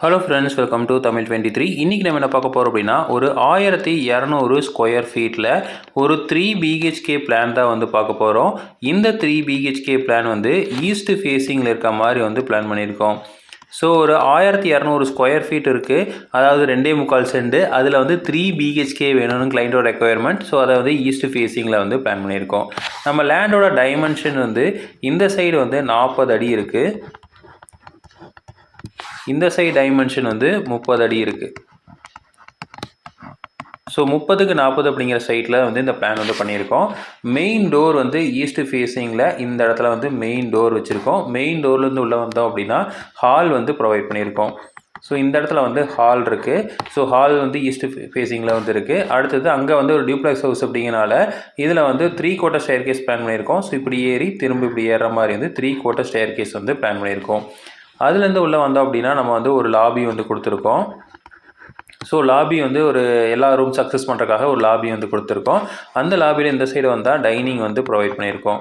Hello friends welcome to Tamil twenty three இன்றைக்கி நம்ம என்ன பார்க்க போகிறோம் அப்படின்னா ஒரு ஆயிரத்தி இரநூறு ஸ்கொயர் ஃபீட்டில் ஒரு த்ரீ பிஹெச்கே பிளான் தான் வந்து பார்க்க போகிறோம் இந்த த்ரீ பிஹெச்கே பிளான் வந்து ஈஸ்ட் ஃபேஸிங்கில் இருக்க மாதிரி வந்து பிளான் பண்ணியிருக்கோம். ஸோ ஒரு ஆயிரத்தி இரநூறு ஸ்கொயர் ஃபீட் இருக்குது அதாவது ரெண்டே முக்கால் செண்டு அதில் வந்து த்ரீ பிஹெச்கே வேணும்னு கிளைண்டோட ரெக்குயர்மெண்ட் ஸோ அதை வந்து ஈஸ்ட் ஃபேஸிங்கில் வந்து பிளான் பண்ணியிருக்கோம். நம்ம லேண்டோட டைமென்ஷன் வந்து இந்த சைடு வந்து நாற்பது அடி இருக்குது இந்த சைடு டைமென்ஷன் வந்து முப்பது அடி இருக்குது ஸோ முப்பதுக்கு நாற்பது அப்படிங்கிற சைட்டில் வந்து இந்த பிளான் வந்து பண்ணியிருக்கோம். மெயின் டோர் வந்து ஈஸ்ட் ஃபேஸிங்கில் இந்த இடத்துல வந்து மெயின் டோர் வச்சுருக்கோம். மெயின் டோர்லேருந்து உள்ளே வந்தோம் அப்படின்னா ஹால் வந்து ப்ரொவைட் பண்ணியிருக்கோம். ஸோ இந்த இடத்துல வந்து ஹால் இருக்குது ஸோ ஹால் வந்து ஈஸ்ட் ஃபேஸிங்கில் வந்து இருக்குது அடுத்தது அங்கே வந்து ஒரு டியூப்ளெக்ஸ் ஹவுஸ் அப்படிங்கனால இதில் வந்து three quarter stair case plan பண்ணியிருக்கோம். ஸோ இப்படி ஏறி திரும்ப இப்படி ஏறுற மாதிரி வந்து த்ரீ கோட்டர் ஸ்டேர் கேஸ் வந்து பிளான் பண்ணியிருக்கோம். அதுலேருந்து உள்ளே வந்தோம் அப்படின்னா நம்ம வந்து ஒரு லாபி வந்து கொடுத்துருக்கோம். ஸோ லாபி வந்து ஒரு எல்லா ரூம் சக்ஸஸ் பண்ணுறக்காக ஒரு லாபி வந்து கொடுத்துருக்கோம். அந்த லாபியில் இந்த சைடு வந்தால் டைனிங் வந்து ப்ரொவைட் பண்ணியிருக்கோம்.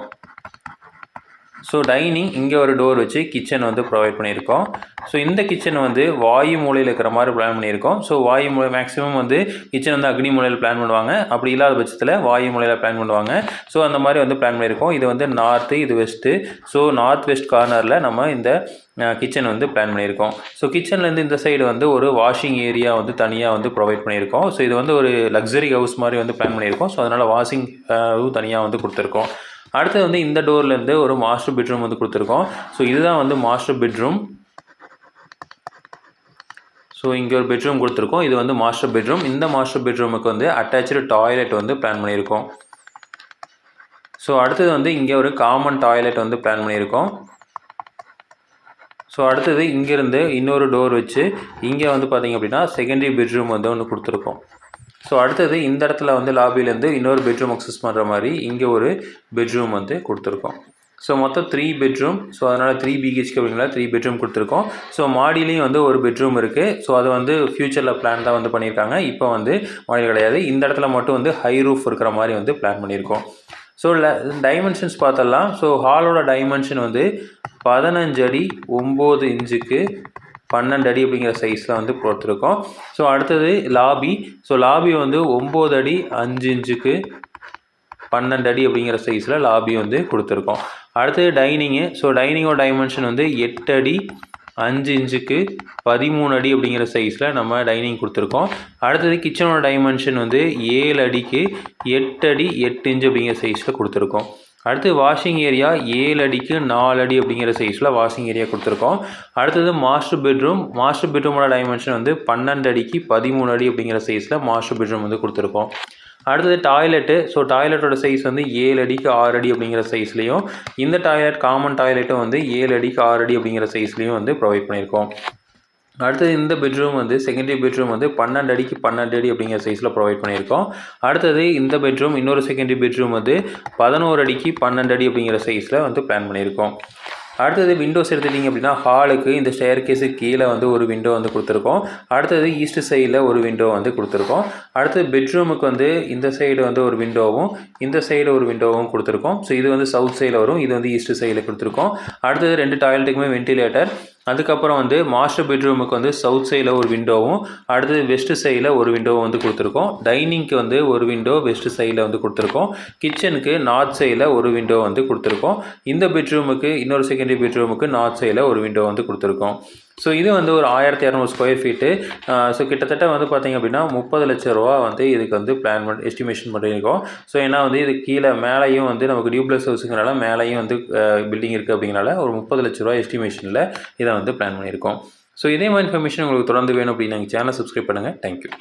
ஸோ டைனிங் இங்கே ஒரு டோர் வச்சு கிச்சன் வந்து ப்ரொவைட் பண்ணியிருக்கோம். ஸோ இந்த கிச்சன் வந்து வாயு மூலையில் இருக்கிற மாதிரி பிளான் பண்ணியிருக்கோம். ஸோ வாயு மூலை மேக்ஸிமம் வந்து கிச்சன் வந்து அக்னி மூலையில் பிளான் பண்ணுவாங்க. அப்படி இல்லாத பட்சத்தில் வாயு மூலையில் பிளான் பண்ணுவாங்க. ஸோ அந்த மாதிரி வந்து பிளான் பண்ணியிருக்கோம். இது வந்து நார்த்து இது வெஸ்ட்டு ஸோ நார்த் வெஸ்ட் கார்னரில் நம்ம இந்த கிச்சன் வந்து பிளான் பண்ணியிருக்கோம். ஸோ கிச்சன்லேருந்து இந்த சைடு வந்து ஒரு வாஷிங் ஏரியா வந்து தனியாக வந்து ப்ரொவைட் பண்ணியிருக்கோம். ஸோ இது வந்து ஒரு லக்ஸரி ஹவுஸ் மாதிரி வந்து பிளான் பண்ணியிருக்கோம். ஸோ அதனால் வாஷிங் தனியாக வந்து கொடுத்துருக்கோம். அடுத்து வந்து இந்த டோர்லேருந்து ஒரு மாஸ்டர் பெட்ரூம் வந்து கொடுத்துருக்கோம். ஸோ இதுதான் வந்து மாஸ்டர் பெட்ரூம். ஸோ இங்கே ஒரு பெட்ரூம் கொடுத்துருக்கோம். இது வந்து மாஸ்டர் பெட்ரூம். இந்த மாஸ்டர் பெட்ரூமுக்கு வந்து அட்டாச்சு டாய்லெட் வந்து பிளான் பண்ணியிருக்கோம். ஸோ அடுத்தது வந்து இங்கே ஒரு காமன் டாய்லெட் வந்து பிளான் பண்ணியிருக்கோம். ஸோ அடுத்தது இங்கேருந்து இன்னொரு டோர் வச்சு இங்கே வந்து பார்த்திங்க அப்படின்னா செகண்டரி பெட்ரூம் வந்து ஒன்று கொடுத்துருக்கோம். ஸோ அடுத்தது இந்த இடத்துல வந்து லாபிலேருந்து இன்னொரு பெட்ரூம் அக்சஸ் பண்ணுற மாதிரி இங்கே ஒரு பெட்ரூம் வந்து கொடுத்துருக்கோம். ஸோ மொத்தம் த்ரீ பெட்ரூம் ஸோ அதனால் த்ரீ பிஹெச்கே அப்படிங்களா த்ரீ பெட்ரூம் கொடுத்துருக்கோம். ஸோ மாடிலையும் வந்து ஒரு பெட்ரூம் இருக்குது ஸோ அது வந்து ஃப்யூச்சரில் பிளான் தான் வந்து பண்ணியிருக்காங்க. இப்போ வந்து மாடியில் கிடையாது. இந்த இடத்துல மட்டும் வந்து ஹை ரூஃப் இருக்கிற மாதிரி வந்து பிளான் பண்ணியிருக்கோம். ஸோ டைமென்ஷன்ஸ் பார்த்தலாம். ஸோ ஹாலோட டைமென்ஷன் வந்து பதினஞ்சு அடி ஒம்பது இன்ச்சுக்கு பன்னெண்டு அடி அப்படிங்கிற சைஸில் வந்து கொடுத்துருக்கோம். ஸோ அடுத்தது லாபி. ஸோ லாபி வந்து ஒம்பது அடி அஞ்சு இன்ச்சுக்கு பன்னெண்டு அடி அப்படிங்கிற சைஸில் லாபி வந்து கொடுத்துருக்கோம். அடுத்தது டைனிங்கு. ஸோ டைனிங்கோட டைமென்ஷன் வந்து எட்டு அடி அஞ்சு இன்ச்சுக்கு பதிமூணு அடி அப்படிங்கிற சைஸில் நம்ம டைனிங் கொடுத்துருக்கோம். அடுத்தது கிச்சனோட டைமென்ஷன் வந்து ஏழு அடிக்கு எட்டு அடி எட்டு இன்ச்சு அப்படிங்கிற சைஸில் கொடுத்துருக்கோம். அடுத்து வாஷிங் ஏரியா ஏழு அடிக்கு நாலு அடி அப்படிங்கிற சைஸில் வாஷிங் ஏரியா கொடுத்துருக்கோம். அடுத்தது மாஸ்டர் பெட்ரூம் மாஸ்டர் பெட்ரூமோட டைமென்ஷன் வந்து பன்னெண்டு அடிக்கு பதிமூணு அடி அப்படிங்கிற சைஸில் மாஸ்டர் பெட்ரூம் வந்து கொடுத்துருக்கோம். அடுத்தது டாய்லெட்டு ஸோ டாய்லெட்டோட சைஸ் வந்து ஏழு அடிக்கு ஆறு அடி அப்படிங்கிற சைஸ்லேயும் இந்த டாய்லெட் காமன் டாய்லெட்டும் வந்து ஏழு அடிக்கு ஆறு அடி அப்படிங்கிற சைஸ்லேயும் வந்து ப்ரொவைட் பண்ணியிருக்கோம். அடுத்தது இந்த பெட்ரூம் வந்து செகண்டரி பெட்ரூம் வந்து பன்னெண்டு அடிக்கு பன்னெண்டு அடி அப்படிங்கிற சைஸில் ப்ரொவைட் பண்ணியிருக்கோம். அடுத்தது இந்த பெட்ரூம் இன்னொரு செகண்டரி பெட்ரூம் வந்து பதினோரு அடிக்கு பன்னெண்டு அடி அப்படிங்கிற சைஸில் வந்து பிளான் பண்ணியிருக்கோம். அடுத்தது விண்டோஸ் எடுத்துட்டிங்க அப்படின்னா ஹாலுக்கு இந்த ஸ்டேர் கேஸு கீழே வந்து ஒரு விண்டோ வந்து கொடுத்துருக்கோம். அடுத்தது ஈஸ்ட் சைடில் ஒரு விண்டோ வந்து கொடுத்துருக்கோம். அடுத்தது பெட்ரூமுக்கு வந்து இந்த சைடு வந்து ஒரு விண்டோவும் இந்த சைடு ஒரு விண்டோவும் கொடுத்துருக்கோம். ஸோ இது வந்து சவுத் சைடில் வரும் இது வந்து ஈஸ்ட் சைடில் கொடுத்துருக்கோம். அடுத்தது ரெண்டு டாய்லெட்டுக்குமே வென்டிலேட்டர் அதுக்கப்புறம் வந்து மாஸ்டர் பெட்ரூமுக்கு வந்து சவுத் சைடில் ஒரு விண்டோவும் அடுத்தது வெஸ்ட் சைடில் ஒரு விண்டோவும் வந்து கொடுத்துருக்கோம். டைனிங்க்கு வந்து ஒரு விண்டோ வெஸ்ட் சைடில் வந்து கொடுத்துருக்கோம். கிச்சனுக்கு நார்த் சைடில் ஒரு விண்டோ வந்து கொடுத்துருக்கோம். இந்த பெட்ரூமுக்கு இன்னொரு செகண்டரி பெட்ரூமுக்கு நார்த் சைடில் ஒரு விண்டோ வந்து கொடுத்துருக்கோம். ஸோ இது வந்து ஒரு ஆயிரத்தி இரநூறு ஸ்கொயர் ஃபீட்டு ஸோ கிட்டத்தட்ட வந்து பார்த்திங்க அப்படின்னா முப்பது லட்ச ரூபா வந்து இதுக்கு வந்து பிளான் பண்ணி எஸ்டிமேஷன் பண்ணியிருக்கோம். ஸோ ஏன்னா வந்து இது கீழே மேலேயும் வந்து நமக்கு டியூப்ளஸ் ஹவுஸுங்கிறனால மேலேயும் வந்து பில்டிங் இருக்குது அப்படிங்கிறனால ஒரு முப்பது லட்ச ரூபா எஸ்டிமேஷனில் இதை வந்து பிளான் பண்ணியிருக்கோம். ஸோ இதே மாதிரி இன்ஃபர்மேஷன் உங்களுக்கு தொடர்ந்து வேணும் அப்படின்னு எங்கள் சேனல் சப்ஸ்கிரைப் பண்ணுங்கள் தேங்க்யூ